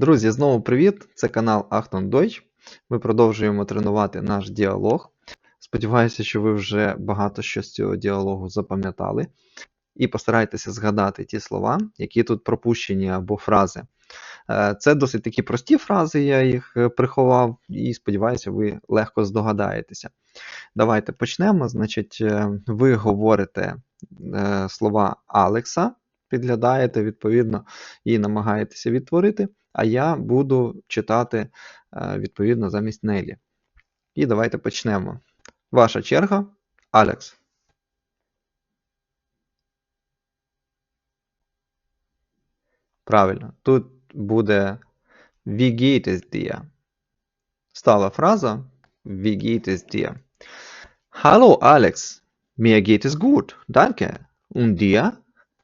Друзі, знову привіт! Це канал Achtung Deutsch. Ми продовжуємо тренувати наш діалог. Сподіваюся, що ви вже багато що з цього діалогу запам'ятали. І постарайтеся згадати ті слова, які тут пропущені або фрази. Е, Це досить такі прості фрази, я їх е, приховав, і сподіваюся, ви легко здогадаєтеся. Давайте почнемо. Значить, е, ви говорите слова Алекса, підглядаєте відповідно і намагаєтеся відтворити, а я буду читати е, відповідно замість Нелі. І давайте почнемо. Ваша черга, Алекс. Правильно, тут буде Wie geht? Стала фраза Wie geht? Hallo Alex, mir geht es gut, danke. Und dir?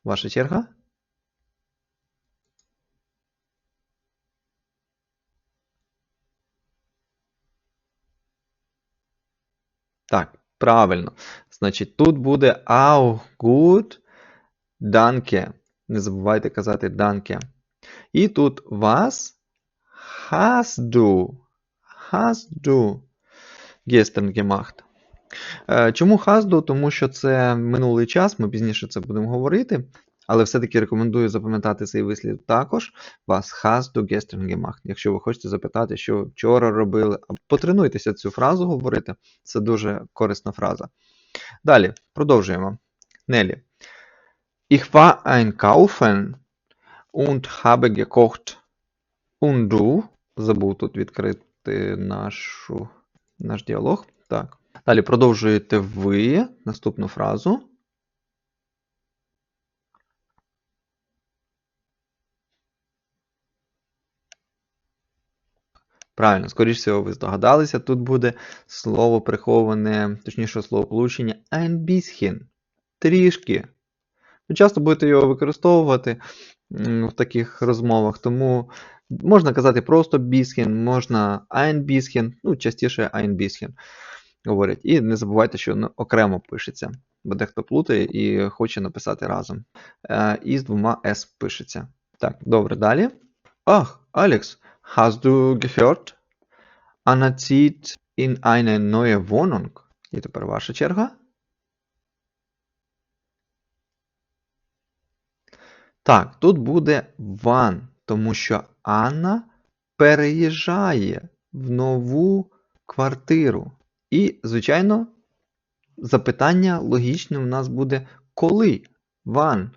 Ваша черга? Так, правильно. Значить, тут буде auch gut, danke. Не забувайте казати danke. І тут was hast du? Hast du gestern gemacht? Чому du? Тому що це минулий час, ми пізніше це будемо говорити. Але все-таки рекомендую запам'ятати цей вислів також. Was hast du gestern gemacht? Якщо ви хочете запитати, що вчора робили, потренуйтеся цю фразу говорити. Це дуже корисна фраза. Далі, продовжуємо. Нелі. Ich war einkaufen und habe gekocht. Und du? Забув тут відкрити нашу, наш діалог. Так. Далі продовжуєте ви наступну фразу. Правильно, скоріш всього, ви здогадалися, тут буде слово приховане, точніше словополучення ein bisschen. Трішки. Ви часто будете його використовувати в таких розмовах, тому можна казати просто bisschen, можна ein bisschen, ну, частіше ein bisschen говорять. І не забувайте, що окремо пишеться, бо дехто плутає і хоче написати разом. Е, І з двома S пишеться. Так, добре, далі. Ach, Alex, hast du gehört? Anna zieht in eine neue Wohnung. І тепер ваша черга. Так, тут буде ван, тому що Анна переїжджає в нову квартиру. І, звичайно, запитання логічне у нас буде коли? Ван.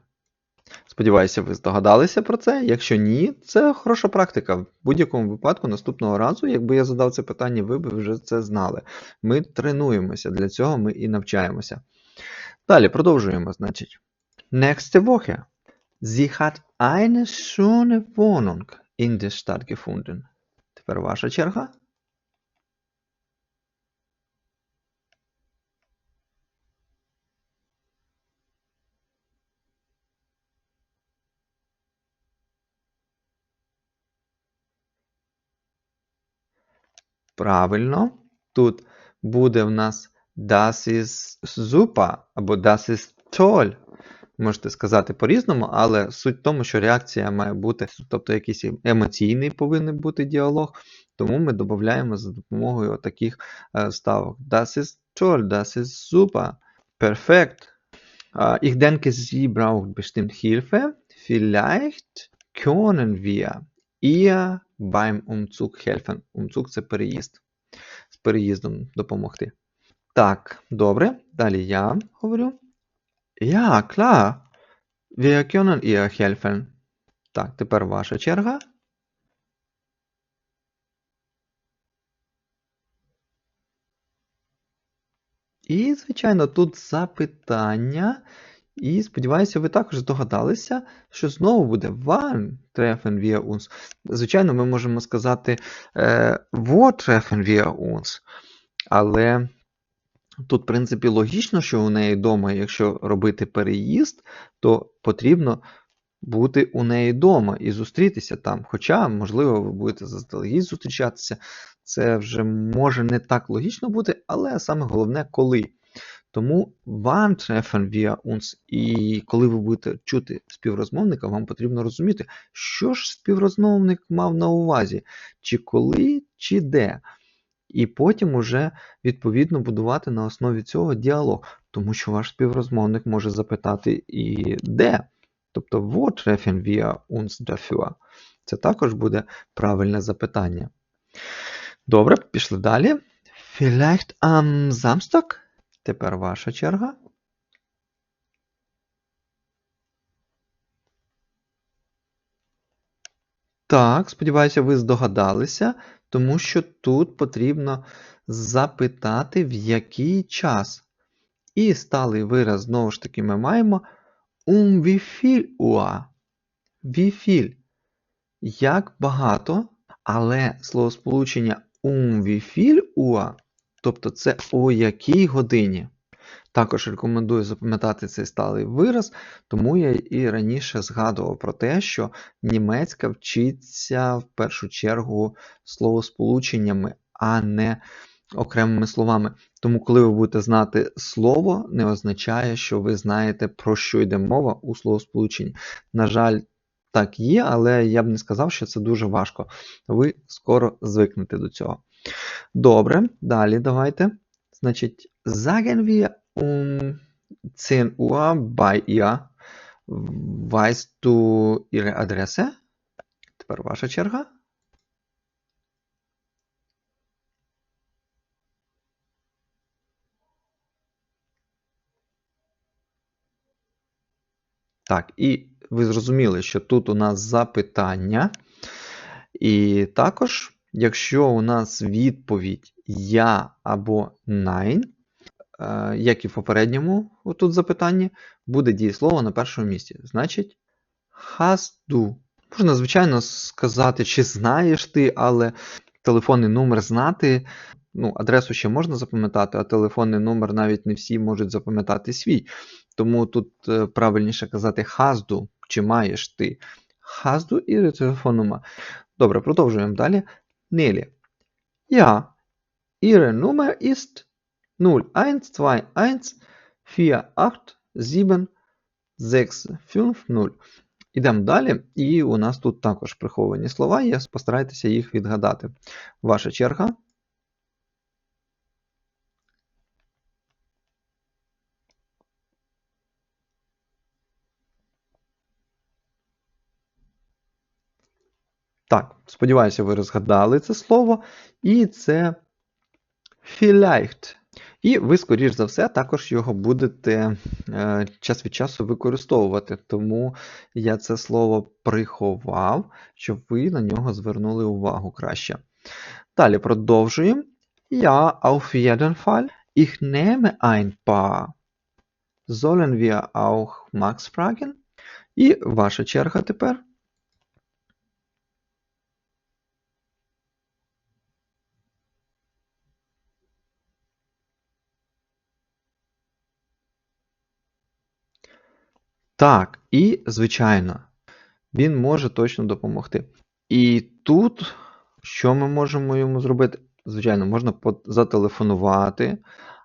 Сподіваюся, ви здогадалися про це. Якщо ні, це хороша практика. В будь-якому випадку наступного разу, якби я задав це питання, ви б вже це знали. Ми тренуємося, для цього ми і навчаємося. Далі продовжуємо, значить. Nächste Woche. Sie hat eine schöne Wohnung in der Stadt gefunden. Тепер ваша черга. Правильно. Тут буде в нас Das ist super або Das ist toll. Можете сказати по-різному, але суть в тому, що реакція має бути, тобто якийсь емоційний повинен бути діалог, тому ми додаємо за допомогою таких ставок. Das ist toll, das ist super, perfekt. Ich denke, Sie braucht bestimmt Hilfe. Vielleicht können wir ihr beim Umzug helfen. Умцуг це переїзд. З переїздом допомогти. Так, добре. Далі я говорю. Ja, klar. Wir können ihr helfen. Так, тепер ваша черга. І, звичайно, тут запитання. І сподіваюся, ви також здогадалися, що знову буде wann treffen wir uns. Звичайно, ми можемо сказати wo treffen wir uns. Але тут, в принципі, логічно, що у неї вдома, якщо робити переїзд, то потрібно бути у неї вдома і зустрітися там. Хоча, можливо, ви будете заздалегідь зустрічатися. Це вже може не так логічно бути, але саме головне, коли. Тому treffen wir uns, і коли ви будете чути співрозмовника, вам потрібно розуміти, що ж співрозмовник мав на увазі, чи коли, чи де. І потім уже відповідно будувати на основі цього діалог, тому що ваш співрозмовник може запитати і де. Тобто, wo treffen wir uns dafür? Це також буде правильне запитання. Добре, пішли далі. Vielleicht am Samstag? Тепер ваша черга. Так, сподіваюся, ви здогадалися, тому що тут потрібно запитати, в який час. І сталий вираз, знову ж таки, ми маємо um wie viel Uhr? Як багато, але словосполучення um wie viel тобто це о якій годині. Також рекомендую запам'ятати цей сталий вираз, тому я і раніше згадував про те, що німецька вчиться в першу чергу словосполученнями, а не окремими словами. Тому, коли ви будете знати слово, не означає, що ви знаєте, про що йде мова у словосполученні. На жаль, так є, але я б не сказав, що це дуже важко. Ви скоро звикнете до цього. Добре, далі давайте. Значить, sagen wir um 10 Uhr bei ihr. Weißt du ihre Adresse? Тепер ваша черга. Так, і ви зрозуміли, що тут у нас запитання. І також, якщо у нас відповідь я або nein, е, як і в попередньому тут запитанні, буде дієслово на першому місці. Значить, hast du. Можна, звичайно, сказати, чи знаєш ти, але телефонний номер знати. Ну, адресу ще можна запам'ятати, а телефонний номер навіть не всі можуть запам'ятати свій. Тому тут е, правильніше казати хазду, чи маєш ти. Хазду і телефоннума. Добре, продовжуємо далі. Нелі. Ja, Ihre Nummer ist 01214876550. Ідемо далі, і у нас тут також приховані слова є, постарайтеся їх відгадати. Ваша черга. Так, сподіваюся, ви розгадали це слово. І це vielleicht. І ви, скоріш за все, також його будете е, час від часу використовувати. Тому я це слово приховав, щоб ви на нього звернули увагу краще. Далі продовжуємо. Ja, auf jeden Fall. Ich nehme ein paar. Sollen wir auch Max fragen? І ваша черга тепер. Так, і, звичайно, він може точно допомогти. І тут, що ми можемо йому зробити? Звичайно, можна зателефонувати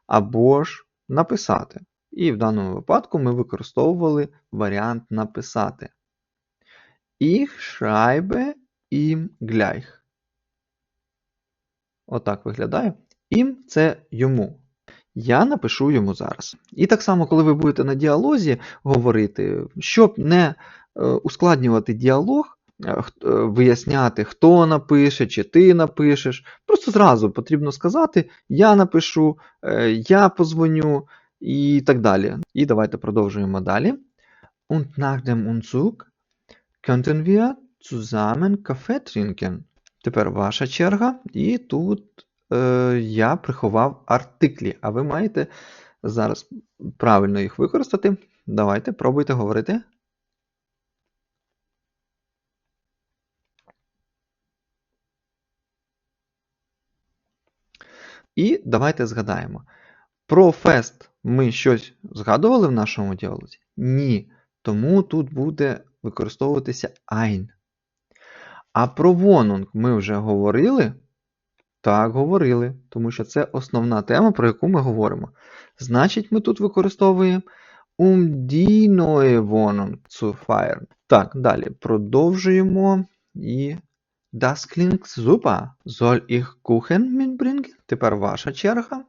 або ж написати. І в даному випадку ми використовували варіант написати. Ich schreibe ihm gleich. Отак виглядає. Ім це йому. Я напишу йому зараз. І так само, коли ви будете на діалозі говорити, щоб не е, ускладнювати діалог, е, е, виясняти, хто напише, чи ти напишеш. Просто зразу потрібно сказати: Я напишу, я позвоню і так далі. І давайте продовжуємо далі. Und nach dem Umzug könnten wir zusammen Kaffee trinken. Тепер ваша черга, і тут е, я приховав артиклі, а ви маєте зараз правильно їх використати. Давайте, пробуйте говорити. І давайте згадаємо. Про фест ми щось згадували в нашому діалозі? Ні. Тому тут буде використовуватися ein. А про вонунг ми вже говорили? Так, говорили, тому що це основна тема, про яку ми говоримо. Значить, ми тут використовуємо um die neue Wohnung. Так, далі продовжуємо. І das klingt super. Soll ich Kuchen mitbringen? Тепер ваша черга.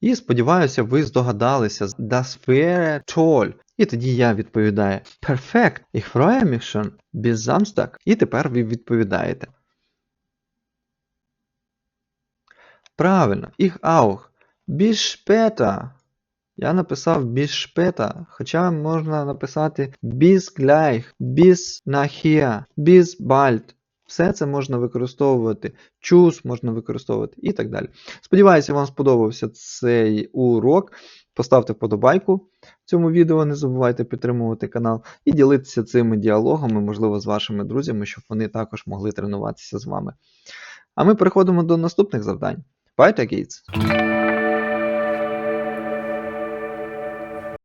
І сподіваюся, ви здогадалися. Das wäre toll. І тоді я відповідаю Perfekt. Ich freue mich schon. Bis Samstag. І тепер ви відповідаєте. Правильно. Ich auch. Bis später. Я написав bis später, хоча можна написати bis gleich, bis nachher, bis bald. Все це можна використовувати, choose можна використовувати і так далі. Сподіваюся, вам сподобався цей урок. Поставте вподобайку цьому відео, не забувайте підтримувати канал і ділитися цими діалогами, можливо, з вашими друзями, щоб вони також могли тренуватися з вами. А ми переходимо до наступних завдань. Weiter geht's!